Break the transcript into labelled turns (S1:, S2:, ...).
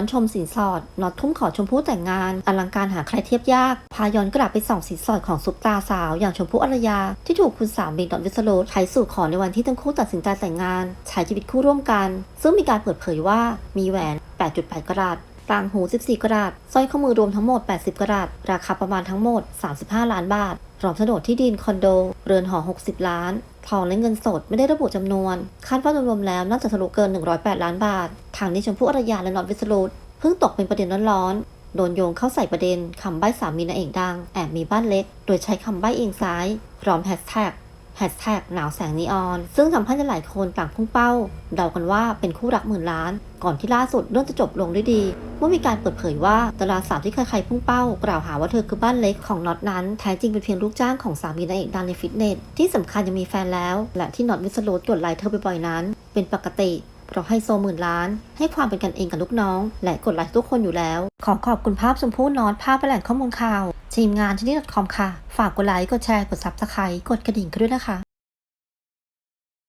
S1: อนชมสินสอดน็อตทุ่มขอชมพู่แต่งงาน อลังการหาใครเทียบยาก พาย้อนกลับไปส่องสินสอดของซุปตาสาวอย่างชมพู่อรยา ที่ถูกคุณสามีดอนวิสโรดใช้สู่ขอในวันที่ทั้งคู่ตัดสินใจแต่งงาน ใช้ชีวิตคู่ร่วมกัน ซึ่งมีการเปิดเผยว่ามีแหวน 8.8กะรัตต่างหู 14กะรัตสร้อยข้อมือรวมทั้งหมด 80กะรัตราคาประมาณทั้งหมด 35 ล้านบาทพร้อมโฉนดที่ดินคอนโด เรือนหอ 60 ล้าน ทองและเงินสดไม่ได้ระบุจำนวน คาดว่ารวมๆแล้วน่าจะทะลุเกิน 108 ล้านบาท ทางนี้ชมพู่อารยาและน็อตวิสรุตเพิ่งตกเป็นประเด็นร้อนๆ โดนโยงเข้าใส่ประเด็นคำใบ้สามีนางเอกดัง แอบมีบ้านเล็ก โดยใช้คำใบ้เองซ้าย พร้อมแฮชแท็กแฮชแท็กหนาวแสงนีออน ซึ่งทำให้หลายคนต่างพุ่งเป้า เดากันว่าเป็นคู่รักหมื่นล้าน ก่อนที่ล่าสุดเรื่องจะจบลงด้วยดี เมื่อมีการเปิดเผยว่าดาราสาวที่ใครๆพุ่งเป้า กล่าวหาว่าเธอคือบ้านเล็กของน็อตนั้น แท้จริงเป็นเพียงลูกจ้างของสามีนางเอกดังในฟิตเนส ที่สำคัญยังมีแฟนแล้ว และที่น็อตวิสโรดกดไลค์เธอไปบ่อยนั้น เป็นปกติ เพราะไฮโซหมื่นล้าน ให้ความเป็นกันเองกับลูกน้อง และกดไลค์ทุกคนอยู่แล้ว ขอขอบคุณภาพชมพู่นอนภาพแหล่งข้อมูลข่าว ทีมงานที่นี่คอมค่ะ ฝากกดไลค์กดแชร์กดซับสไครต์กดกระดิ่งกันด้วยนะคะ